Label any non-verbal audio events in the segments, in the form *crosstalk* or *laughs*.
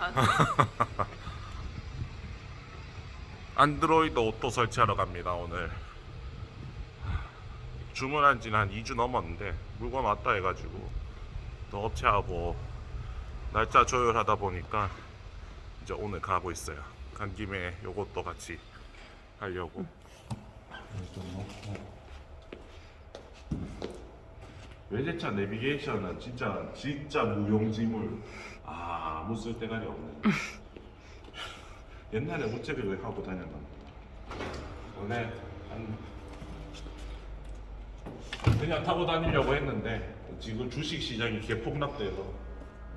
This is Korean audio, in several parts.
다 *laughs* 안드로이드 오토 설치하러 갑니다 오늘. 주문한 지는 한 2주 넘었는데 물건 왔다 해가지고 또 업체하고 날짜 조율하다 보니까 이제 오늘 가고 있어요. 간 김에 요것도 같이 하려고. 외제차 내비게이션은 진짜 진짜 무용지물. 아 아무 쓸데가리 없네 옛날에 우체국을 하고 다녔나 원래 한 그냥 타고 다니려고 했는데 지금 주식 시장이 개폭락돼서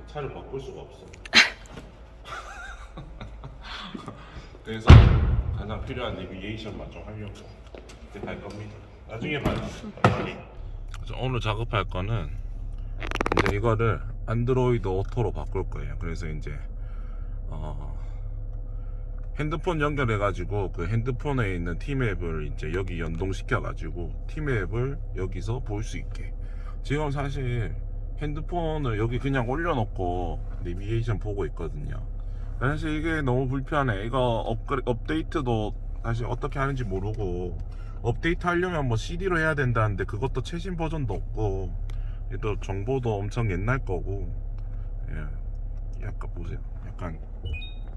차를 바꿀 수가 없어. *laughs* 그래서 가장 필요한 내비게이션만 좀 하려고 이제 갈 겁니다. 나중에 봐요. 빨리. 오늘 작업할 거는 이제 이거를 안드로이드 오토로 바꿀 거예요. 그래서 이제 어 핸드폰 연결해 가지고 그 핸드폰에 있는 티맵을 이제 여기 연동시켜 가지고 티맵을 여기서 볼 수 있게. 지금 사실 핸드폰을 여기 그냥 올려놓고 내비게이션 보고 있거든요. 사실 이게 너무 불편해. 이거 업그레, 업데이트도 사실 어떻게 하는지 모르고 업데이트 하려면 뭐 CD로 해야 된다는데 그것도 최신 버전도 없고 또 정보도 엄청 옛날 거고 예, 약간 보세요. 약간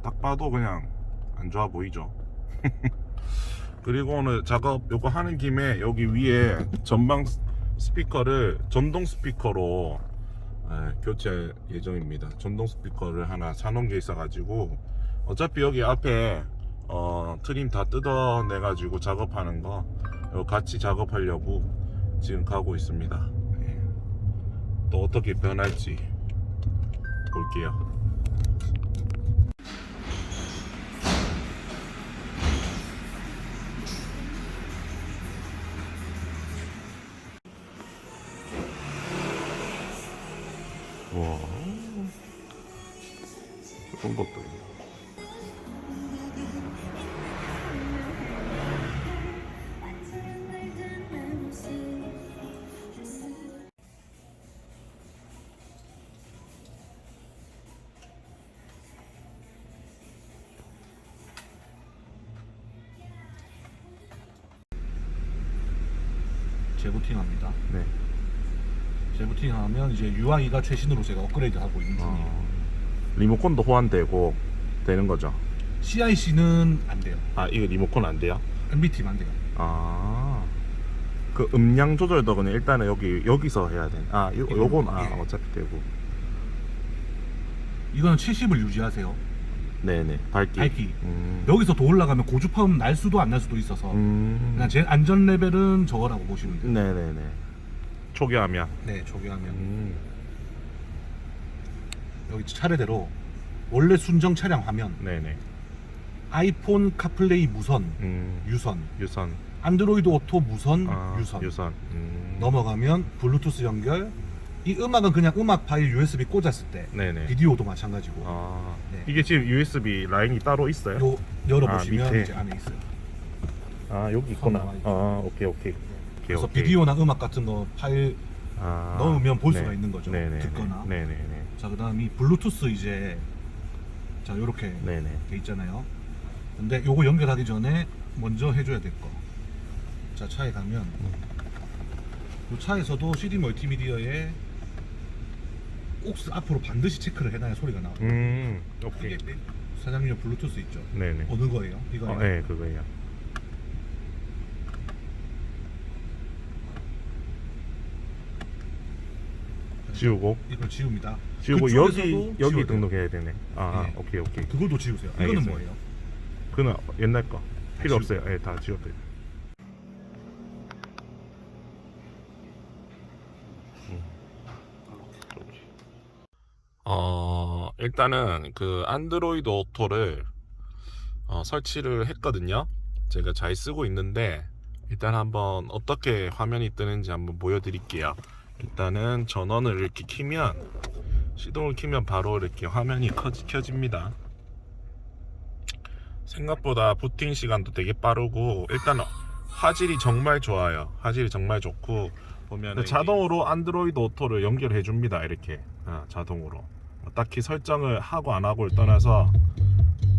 딱 봐도 그냥 안 좋아 보이죠. *laughs* 그리고 오늘 작업 요거 하는 김에 여기 위에 전방 스- 스피커를 전동 스피커로 예, 교체 예정입니다. 전동 스피커를 하나 사놓은 게 있어 가지고 어차피 여기 앞에 어, 트림 다 뜯어내 가지고 작업하는 거 같이 작업하려고 지금 가고 있습니다. 예. 또 어떻게 변할지 볼게요. 와 그런 것도 재부팅합니다. 네. 재부팅하면 이제 UI가 최신으로 제가 업그레이드하고 있는 중이에요. 어, 리모컨도 호환되고 되는 거죠. CIC는 안 돼요. 아 이거 리모컨 안 돼요? MBT만 돼요. 아. 그 음량 조절도 그냥 일단은 여기 여기서 해야 돼. 아, 요 요건 아 예. 어차피 되고. 이거는 70을 유지하세요. 네, 네. 밝기. 밝기. 음. 여기서 더 올라가면 고주파음 날 수도 안 날 수도 있어서 음. 그냥 제 안전 레벨은 저거라고 보시면 돼요. 네, 네, 네. 초기화면. 네, 조개하면 음. 여기 차례대로 원래 순정 차량 화면 네, 네. 아이폰 카플레이 무선 음. 유선 유선. 안드로이드 오토 무선 아, 유선 유선. 음. 넘어가면 블루투스 연결 이 음악은 그냥 음악 파일 USB 꽂았을 때 네, 네. 비디오도 마찬가지고 아. 네. 이게 지금 USB 라인이 따로 있어요? 요 열어보시면 아, 밑에. 이제 안에 있어요. 아, 여기 있구나. 나와 있죠. 아, 오케이, 오케이. 오케이, 그래서 오케이. 비디오나 음악 같은 거 파일 아, 넣으면 볼 네. 수가 있는 거죠. 네네네. 듣거나. 네네네. 자 그다음 이 블루투스 이제 자 요렇게 네네. 돼 있잖아요. 근데 요거 연결하기 전에 먼저 해줘야 될 거. 자 차에 가면 요 차에서도 CD 멀티미디어에 꼭 앞으로 반드시 체크를 해놔야 소리가 나와요. 음, 오케이. 이게 사장님 블루투스 있죠? 네네. 어느 거예요? 이거예요? 어, 네, 그거예요. 지우고 이걸 지웁니다. 지우고 그쪽에서도 여기 여기 지워야 돼요. 등록해야 되네. 아, 네. 오케이 오케이. 그걸도 지우세요. 이거는 알겠어요. 뭐예요? 그는 옛날 거 필요 지우고. 없어요. 예, 다 지웠대요. 어 일단은 그 안드로이드 오토를 어, 설치를 했거든요. 제가 잘 쓰고 있는데 일단 한번 어떻게 화면이 뜨는지 한번 보여드릴게요. 일단은 전원을 이렇게 키면 시동을 키면 바로 이렇게 화면이 커, 켜집니다. 생각보다 부팅 시간도 되게 빠르고 일단 화질이 정말 좋아요. 화질이 정말 좋고 보면 자동으로 안드로이드 오토를 연결해 줍니다. 이렇게 아, 자동으로 딱히 설정을 하고 안 하고를 떠나서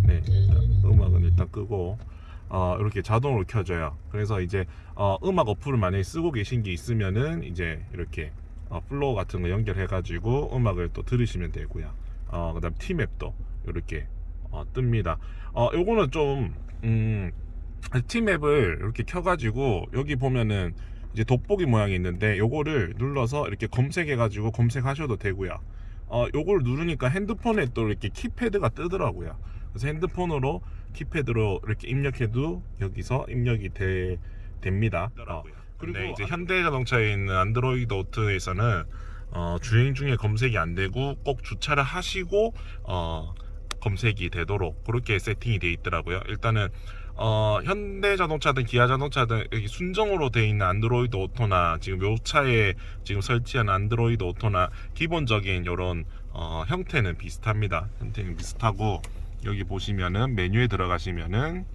네 음악은 일단 끄고 어, 이렇게 자동으로 켜져요. 그래서 이제 어, 음악 어플을 만약에 쓰고 계신 게 있으면은 이제 이렇게 어, 플로우 같은 거 연결해가지고 음악을 또 들으시면 되고요. 어, 그다음 티맵도 이렇게 어, 뜹니다. 어, 요거는 좀 음, 티맵을 이렇게 켜가지고 여기 보면은 이제 돋보기 모양이 있는데 요거를 눌러서 이렇게 검색해가지고 검색하셔도 되고요. 어, 요걸 누르니까 핸드폰에 또 이렇게 키패드가 뜨더라고요. 그래서 핸드폰으로 키패드로 이렇게 입력해도 여기서 입력이 돼, 됩니다. 어, 그리고 이제 현대자동차에 있는 안드로이드 오토에서는 어, 주행 중에 검색이 안 되고 꼭 주차를 하시고 어, 검색이 되도록 그렇게 세팅이 돼 있더라고요. 일단은 어, 현대자동차든 기아자동차든 여기 순정으로 돼 있는 안드로이드 오토나 지금 요 차에 지금 설치한 안드로이드 오토나 기본적인 이런 어, 형태는 비슷합니다. 형태는 비슷하고 여기 보시면은 메뉴에 들어가시면은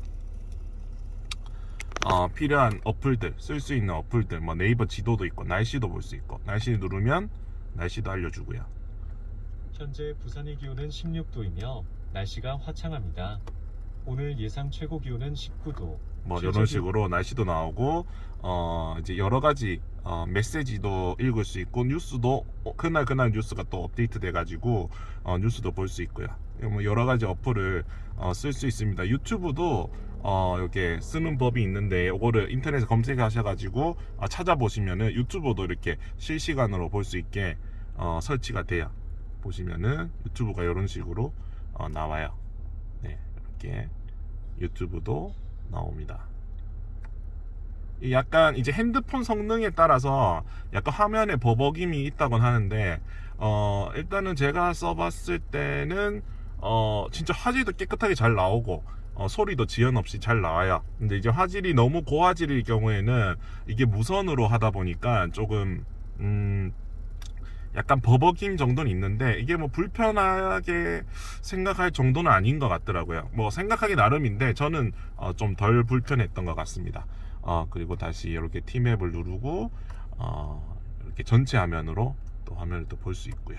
어, 필요한 어플들 쓸 수 있는 어플들 뭐 네이버 지도도 있고 날씨도 볼 수 있고 날씨 누르면 날씨도 알려주고요. 현재 부산의 기온은 16도이며 날씨가 화창합니다. 오늘 예상 최고 기온은 19도. 뭐 이런 기- 식으로 날씨도 나오고 어 이제 여러 가지 어 메시지도 읽을 수 있고 뉴스도 어, 그날 그날 뉴스가 또 업데이트 돼가지고 어 뉴스도 볼 수 있고요. 뭐 여러 가지 어플을 어, 쓸 수 있습니다. 유튜브도 어 이렇게 쓰는 법이 있는데 이거를 인터넷에 검색하셔가지고 어, 찾아보시면은 유튜브도 이렇게 실시간으로 볼 수 있게 어 설치가 돼요. 보시면은 유튜브가 이런 식으로 어, 나와요. 네 이렇게 유튜브도 나옵니다. 이 약간 이제 핸드폰 성능에 따라서 약간 화면에 버벅임이 있다곤 하는데 어 일단은 제가 써봤을 때는 어 진짜 화질도 깨끗하게 잘 나오고 어, 소리도 지연 없이 잘 나와요. 근데 이제 화질이 너무 고화질일 경우에는 이게 무선으로 하다 보니까 조금 음 약간 버벅임 정도는 있는데 이게 뭐 불편하게 생각할 정도는 아닌 것 같더라고요. 뭐 생각하기 나름인데 저는 어, 좀 덜 불편했던 것 같습니다. 어, 그리고 다시 이렇게 티맵을 누르고 어, 이렇게 전체 화면으로 또 화면을 또 볼 수 있고요.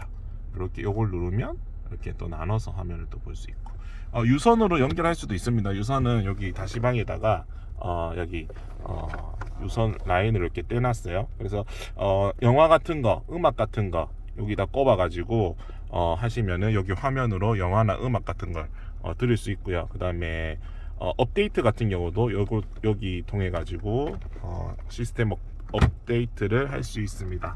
이렇게 요걸 누르면 이렇게 또 나눠서 화면을 또 볼 수 있고 어, 유선으로 연결할 수도 있습니다. 유선은 여기 다시방에다가 어, 여기 어, 유선 라인을 이렇게 떼놨어요. 그래서 어, 영화 같은 거, 음악 같은 거 여기다 꼽아가지고 어, 하시면은 여기 화면으로 영화나 음악 같은 걸 어, 들을 수 있고요. 그 다음에 어, 업데이트 같은 경우도 요거, 여기 통해 가지고 어, 시스템 업, 업데이트를 할 수 있습니다.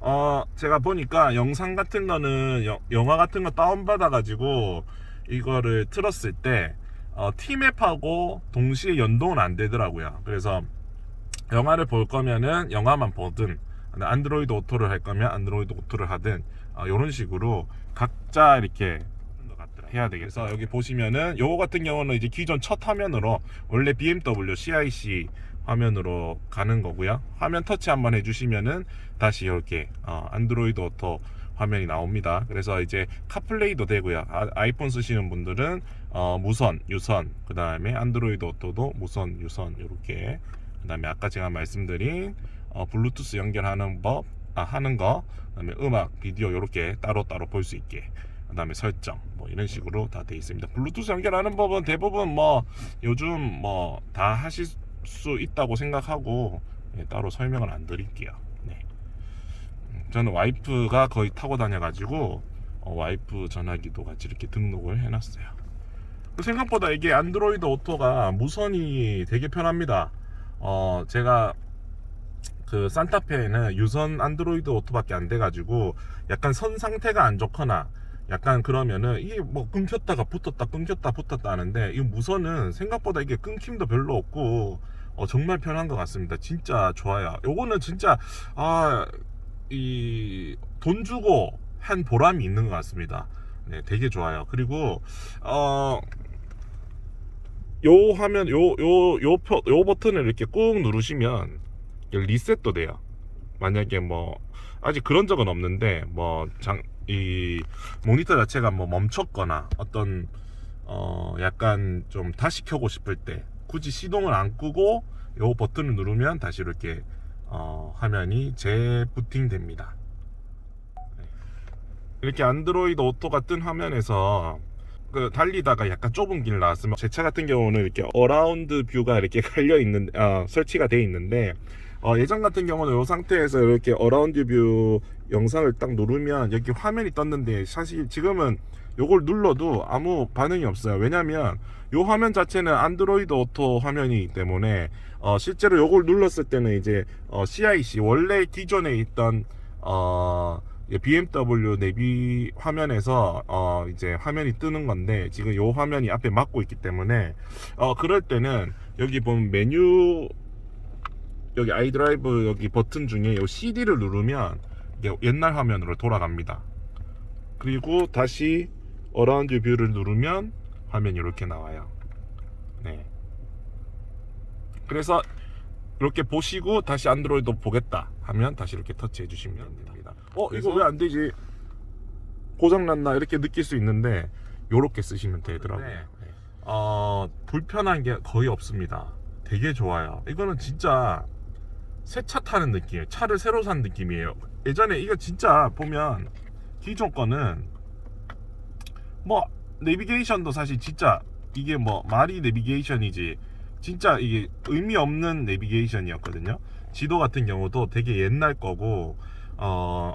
어, 제가 보니까 영상 같은 거는 여- 영화 같은 거 다운 받아 가지고 이거를 틀었을 때 어, 티맵하고 동시에 연동은 안 되더라고요. 그래서 영화를 볼 거면은 영화만 보든 안드로이드 오토를 할 거면 안드로이드 오토를 하든 어, 이런 식으로 각자 이렇게 해야 되겠어. 여기 보시면은 요거 같은 경우는 이제 기존 첫 화면으로 원래 BMW CIC 화면으로 가는 거고요. 화면 터치 한번 해주시면은 다시 이렇게 어, 안드로이드 오토 화면이 나옵니다. 그래서 이제 카플레이도 되고요. 아, 이폰 쓰시는 분들은 어, 무선, 유선, 그 다음에 안드로이드 오토도 무선, 유선 이렇게 그 다음에 아까 제가 말씀드린 어, 블루투스 연결하는 법, 아, 하는 거, 그다음에 음악, 비디오 이렇게 따로 따로 볼 수 있게. 그다음에 설정 뭐 이런 식으로 다 돼 있습니다. 블루투스 연결하는 법은 대부분 뭐 요즘 뭐 다 하실 수 있다고 생각하고 예, 따로 설명을 안 드릴게요. 네. 음, 저는 와이프가 거의 타고 다녀가지고 어, 와이프 전화기도 같이 이렇게 등록을 해놨어요. 그 생각보다 이게 안드로이드 오토가 무선이 되게 편합니다. 어 제가 그 산타페는 유선 안드로이드 오토밖에 안 돼가지고 약간 선 상태가 안 좋거나 약간 그러면은 이게 뭐 끊겼다가 붙었다 끊겼다 붙었다 하는데 이 무선은 생각보다 이게 끊김도 별로 없고 어, 정말 편한 것 같습니다. 진짜 좋아요. 요거는 진짜 아 이 돈 주고 한 보람이 있는 것 같습니다. 네, 되게 좋아요. 그리고 어. 요 화면 요 요 요 표 요 버튼을 이렇게 꾹 누르시면 리셋도 돼요. 만약에 뭐 아직 그런 적은 없는데 뭐 장 이 모니터 자체가 뭐 멈췄거나 어떤 어 약간 좀 다시 켜고 싶을 때 굳이 시동을 안 끄고 요 버튼을 누르면 다시 이렇게 어 화면이 재부팅 됩니다. 네. 이렇게 안드로이드 오토가 뜬 화면에서 그 달리다가 약간 좁은 길 나왔으면 제 차 같은 경우는 이렇게 어라운드 뷰가 이렇게 *laughs* 갈려 있는 어, 설치가 돼 있는데 어, 예전 같은 경우는 이 상태에서 이렇게 어라운드 뷰 영상을 딱 누르면 여기 화면이 떴는데 사실 지금은 요걸 눌러도 아무 반응이 없어요. 왜냐면 요 화면 자체는 안드로이드 오토 화면이기 때문에 어, 실제로 요걸 눌렀을 때는 이제 어, CIC 원래 기존에 있던 어, 이 BMW 내비 화면에서 어, 이제 화면이 뜨는 건데 지금 요 화면이 앞에 막고 있기 때문에 어, 그럴 때는 여기 보면 메뉴 여기 아이드라이브 여기 버튼 중에 요 CD를 누르면 옛날 화면으로 돌아갑니다. 그리고 다시 어라운드 뷰를 누르면 화면이 이렇게 나와요. 네. 그래서 이렇게 보시고 다시 안드로이드 보겠다 하면 다시 이렇게 터치해 주시면 됩니다. 어 이거 왜 안 되지? 고장 났나 이렇게 느낄 수 있는데 요렇게 쓰시면 되더라고요. 네. 어 불편한 게 거의 없습니다. 되게 좋아요. 이거는 진짜 새 차 타는 느낌, 차를 새로 산 느낌이에요. 예전에 이거 진짜 보면 기존 거는 뭐 내비게이션도 사실 진짜 이게 뭐 말이 내비게이션이지 진짜 이게 의미 없는 내비게이션이었거든요. 지도 같은 경우도 되게 옛날 거고 어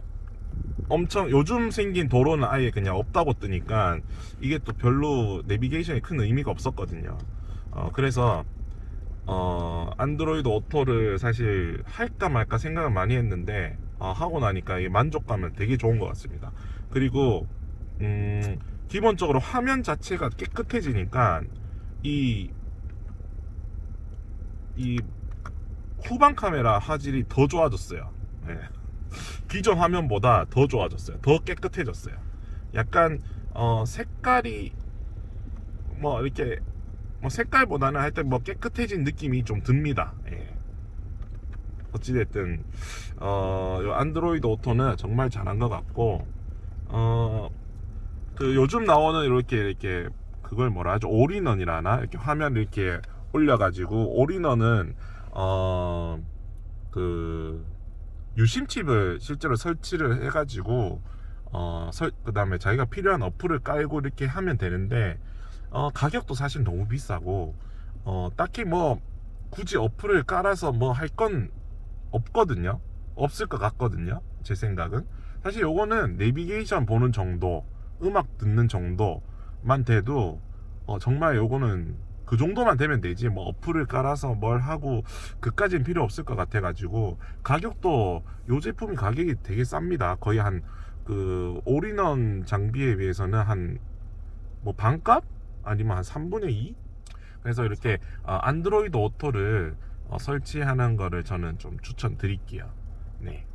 엄청 요즘 생긴 도로는 아예 그냥 없다고 뜨니까 이게 또 별로 내비게이션에 큰 의미가 없었거든요. 어 그래서 어 안드로이드 오토를 사실 할까 말까 생각을 많이 했는데 어, 하고 나니까 이 만족감은 되게 좋은 것 같습니다. 그리고 음 기본적으로 화면 자체가 깨끗해지니까 이, 이 후방 카메라 화질이 더 좋아졌어요. 예. 기존 화면보다 더 좋아졌어요. 더 깨끗해졌어요. 약간 어, 색깔이 뭐 이렇게 뭐 색깔보다는 하여튼 뭐 깨끗해진 느낌이 좀 듭니다. 예. 어찌됐든 어, 요 안드로이드 오토는 정말 잘한 것 같고 어, 그 요즘 나오는 이렇게 이렇게 그걸 뭐라 하죠 올인원이라나 이렇게 화면 이렇게 올려가지고 올인원은 어그 유심칩을 실제로 설치를 해가지고 어 그다음에 자기가 필요한 어플을 깔고 이렇게 하면 되는데 어 가격도 사실 너무 비싸고 어 딱히 뭐 굳이 어플을 깔아서 뭐 할 건 없거든요. 없을 것 같거든요 제 생각은. 사실 요거는 내비게이션 보는 정도 음악 듣는 정도만 돼도 어, 정말 요거는 그 정도만 되면 되지. 뭐 어플을 깔아서 뭘 하고 그까지는 필요 없을 것 같아 가지고 가격도 요 제품이 가격이 되게 쌉니다. 거의 한 그 올인원 장비에 비해서는 한 뭐 반값? 아니면 한 3분의 2 그래서 이렇게 어, 안드로이드 오토를 어, 설치하는 거를 저는 좀 추천드릴게요. 네